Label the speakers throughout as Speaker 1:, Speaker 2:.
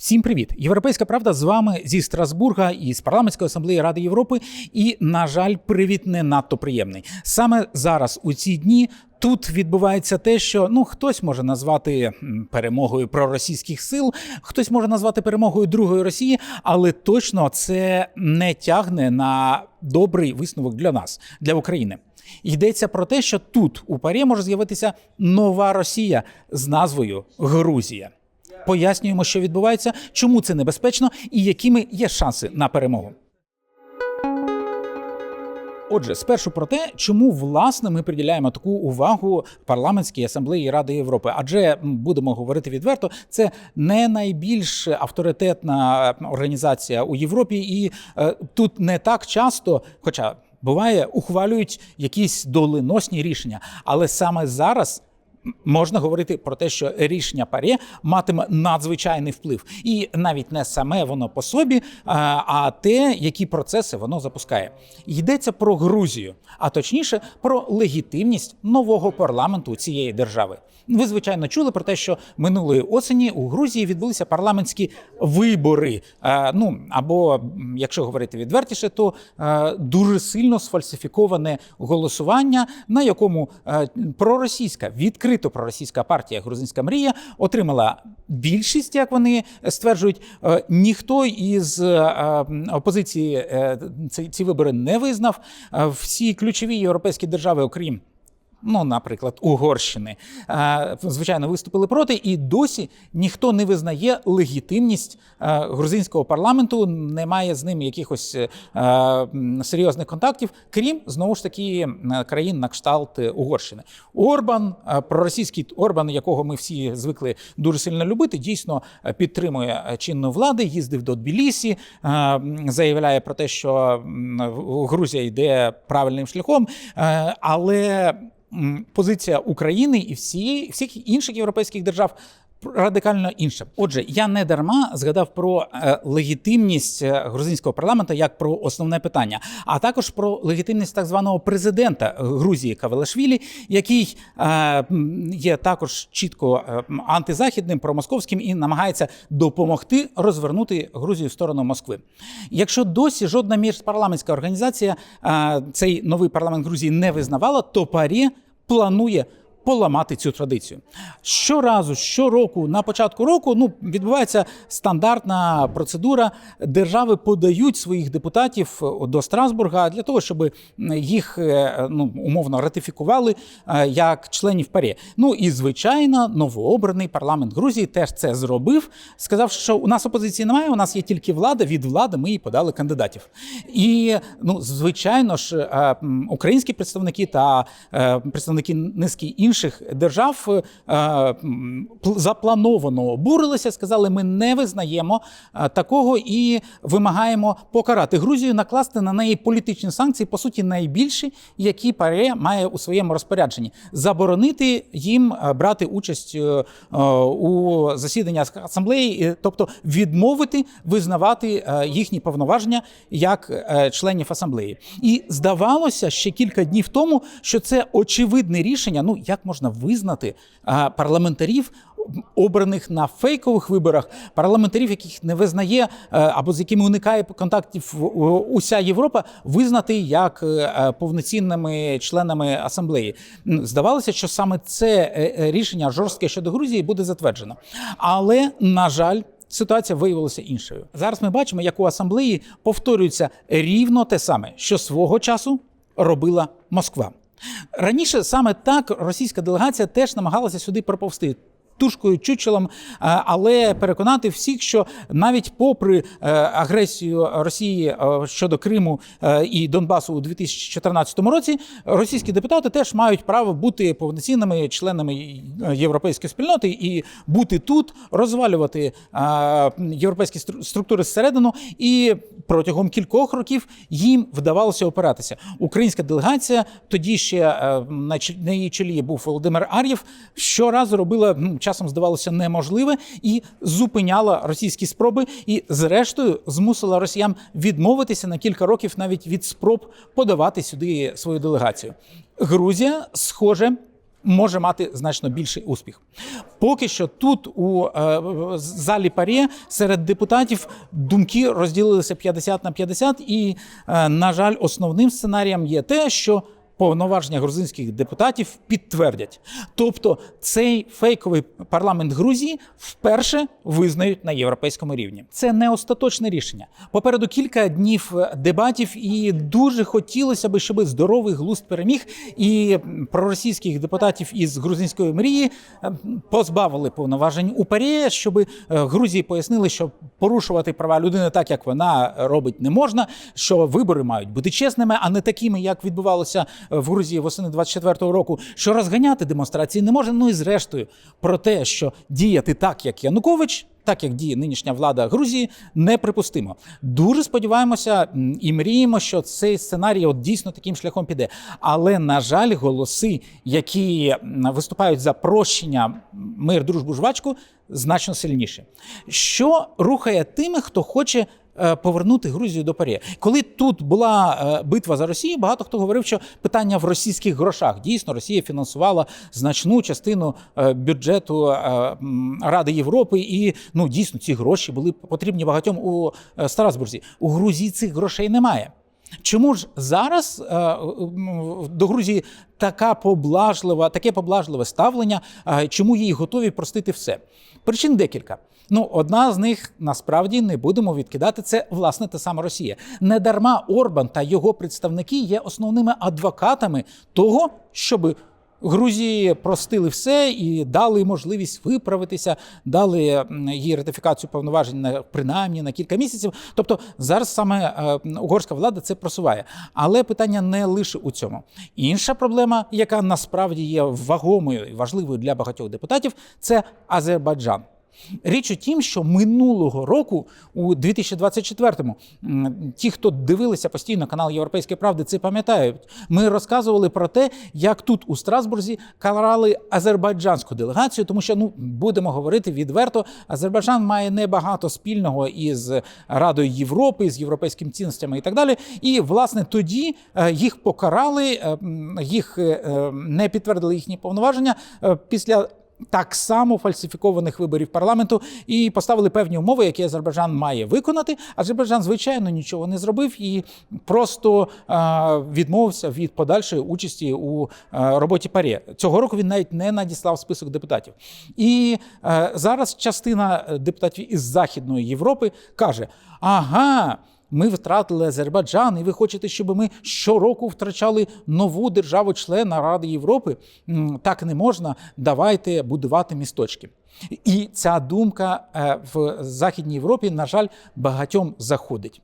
Speaker 1: Всім привіт! Європейська правда з вами зі Страсбурга і з парламентської асамблеї Ради Європи. І, на жаль, привіт не надто приємний. Саме зараз, у ці дні, тут відбувається те, що ну хтось може назвати перемогою проросійських сил, хтось може назвати перемогою другої Росії, але точно це не тягне на добрий висновок для нас, для України. Йдеться про те, що тут у парі може з'явитися нова Росія з назвою Грузія. Пояснюємо, що відбувається, чому це небезпечно і якими є шанси на перемогу. Отже, спершу про те, чому власне ми приділяємо таку увагу парламентській асамблеї Ради Європи, адже будемо говорити відверто, це не найбільш авторитетна організація у Європі, і е, тут не так часто, хоча буває, ухвалюють якісь доленосні рішення, але саме зараз. Можна говорити про те, що рішення паре матиме надзвичайний вплив, і навіть не саме воно по собі, а, те, які процеси воно запускає. Йдеться про Грузію, а точніше про легітимність нового парламенту цієї держави. Ви звичайно чули про те, що минулої осені у Грузії відбулися парламентські вибори. Ну або якщо говорити відвертіше, то дуже сильно сфальсифіковане голосування, на якому проросійська відкрито проросійська партія Грузинська мрія отримала більшість, як вони стверджують. Е, ніхто із е, опозиції е, ці, вибори не визнав. Всі ключові європейські держави, окрім ну, наприклад, Угорщини, е, звичайно, виступили проти, і досі ніхто не визнає легітимність е, грузинського парламенту, немає з ним якихось е, серйозних контактів, крім знову ж таки країн на кшталт Угорщини. Орбан, проросійський Орбан, якого ми всі звикли дуже сильно любити, дійсно підтримує чинну влади, їздив до Тбілісі, заявляє про те, що Грузія йде правильним шляхом, але позиція України і всі, всіх інших європейських держав. Радикально інша. Отже, я не дарма згадав про е, легітимність е, грузинського парламенту як про основне питання, а також про легітимність так званого президента Грузії Кавелашвілі, який е, є також чітко е, антизахідним, промосковським і намагається допомогти розвернути Грузію в сторону Москви. Якщо досі жодна міжпарламентська організація е, цей новий парламент Грузії не визнавала, то парі планує. Поламати цю традицію щоразу, щороку, на початку року, ну відбувається стандартна процедура. Держави подають своїх депутатів до Страсбурга для того, щоб їх е, ну умовно ратифікували е, як членів ПАРЄ. Ну і звичайно, новообраний парламент Грузії теж це зробив. Сказав, що у нас опозиції немає, у нас є тільки влада. Від влади ми і подали кандидатів. І ну, звичайно ж, е, українські представники та е, представники низки інших держав е, м, заплановано обурилися, сказали, ми не визнаємо е, такого і вимагаємо покарати Грузію, накласти на неї політичні санкції, по суті, найбільші, які ПАРЄ має у своєму розпорядженні, заборонити їм е, брати участь е, е, у засіданнях асамблеї, е, тобто відмовити визнавати е, їхні повноваження як е, членів асамблеї. І здавалося ще кілька днів тому, що це очевидне рішення. Ну як можна визнати е, парламентарів? Обраних на фейкових виборах парламентарів, яких не визнає е, або з якими уникає контактів е, уся Європа, визнати як е, повноцінними членами асамблеї. Здавалося, що саме це е, е, рішення жорстке щодо Грузії буде затверджено. Але на жаль. Ситуація виявилася іншою. Зараз ми бачимо, як у асамблеї повторюється рівно те саме, що свого часу робила Москва. Раніше саме так російська делегація теж намагалася сюди проповсти. Тушкою чучелом, але переконати всіх, що навіть попри е, агресію Росії е, щодо Криму е, і Донбасу у 2014 році, російські депутати теж мають право бути повноцінними членами європейської спільноти і бути тут, розвалювати е, європейські структури зсередину. І протягом кількох років їм вдавалося опиратися. Українська делегація тоді ще е, на її чолі був Володимир Ар'єв. Щоразу робила ну, часом здавалося неможливе і зупиняла російські спроби, і зрештою змусила росіян відмовитися на кілька років навіть від спроб подавати сюди свою делегацію. Грузія, схоже, може мати значно більший успіх. Поки що тут у е, залі парі серед депутатів думки розділилися 50 на 50, і, е, на жаль, основним сценарієм є те, що повноваження грузинських депутатів підтвердять. Тобто цей фейковий парламент Грузії вперше визнають на європейському рівні. Це не остаточне рішення. Попереду кілька днів дебатів, і дуже хотілося би, щоб здоровий глузд переміг, і проросійських депутатів із грузинської мрії е, позбавили повноважень у парі, щоб е, Грузії пояснили, що порушувати права людини так, як вона робить, не можна. Що вибори мають бути чесними, а не такими, як відбувалося в Грузії восени 24-го року. Що розганяти демонстрації не може. Ну і зрештою про те, що діяти так, як Янукович. Так як діє нинішня влада Грузії, неприпустимо. Дуже сподіваємося і мріємо, що цей сценарій от дійсно таким шляхом піде. Але на жаль, голоси, які виступають за прощення мир, дружбу, жвачку, значно сильніші. Що рухає тими, хто хоче повернути Грузію до парі. Коли тут була е, битва за Росію, багато хто говорив, що питання в російських грошах. Дійсно, Росія фінансувала значну частину е, бюджету е, Ради Європи, і ну дійсно ці гроші були потрібні багатьом у е, Страсбурзі. У Грузії цих грошей немає. Чому ж зараз е, до Грузії така поблажлива, таке поблажливе ставлення? е, Чому їй готові простити все? Причин декілька. Ну, одна з них насправді не будемо відкидати. Це власне та сама Росія. Недарма Орбан та його представники є основними адвокатами того, щоб Грузії простили все і дали можливість виправитися, дали їй ратифікацію повноважень на принаймні на кілька місяців. Тобто зараз саме е, угорська влада це просуває. Але питання не лише у цьому. Інша проблема, яка насправді є вагомою і важливою для багатьох депутатів, це Азербайджан. Річ у тім, що минулого року, у 2024-му, ті, хто дивилися постійно канал Європейської правди, це пам'ятають. Ми розказували про те, як тут у Страсбурзі карали азербайджанську делегацію, тому що ну будемо говорити відверто, Азербайджан має небагато спільного із Радою Європи, з європейськими цінностями і так далі. І власне тоді е, їх покарали, е, їх е, не підтвердили їхні повноваження після так само фальсифікованих виборів парламенту і поставили певні умови, які Азербайджан має виконати. Азербайджан, звичайно, нічого не зробив і просто е, відмовився від подальшої участі у е, роботі парі. Цього року він навіть не надіслав список депутатів. І е, зараз частина депутатів із Західної Європи каже: ага. Ми втратили Азербайджан, і ви хочете, щоб ми щороку втрачали нову державу-члена Ради Європи? Так не можна. Давайте будувати місточки. І ця думка е, в Західній Європі, на жаль, багатьом заходить.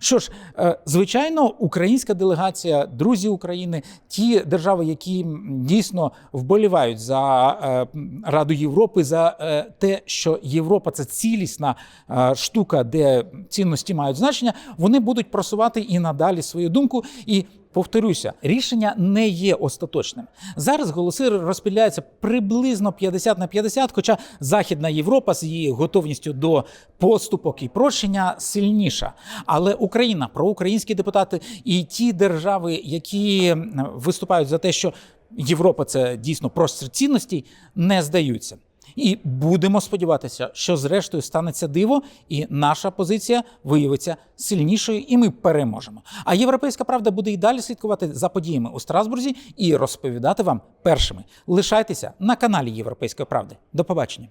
Speaker 1: Що ж, е, звичайно, українська делегація, друзі України, ті держави, які дійсно вболівають за е, Раду Європи, за е, те, що Європа це цілісна штука, де цінності мають значення, вони будуть просувати і надалі свою думку. І повторюся, рішення не є остаточним. Зараз голоси розподіляються приблизно 50 на 50, хоча Західна Європа з її готовністю до поступок і прощення сильніша. Але Україна, проукраїнські депутати і ті держави, які виступають за те, що Європа це дійсно простір цінностей, не здаються. І будемо сподіватися, що зрештою станеться диво, і наша позиція виявиться сильнішою, і ми переможемо. А європейська правда буде і далі слідкувати за подіями у Страсбурзі і розповідати вам першими. Лишайтеся на каналі Європейської правди. До побачення.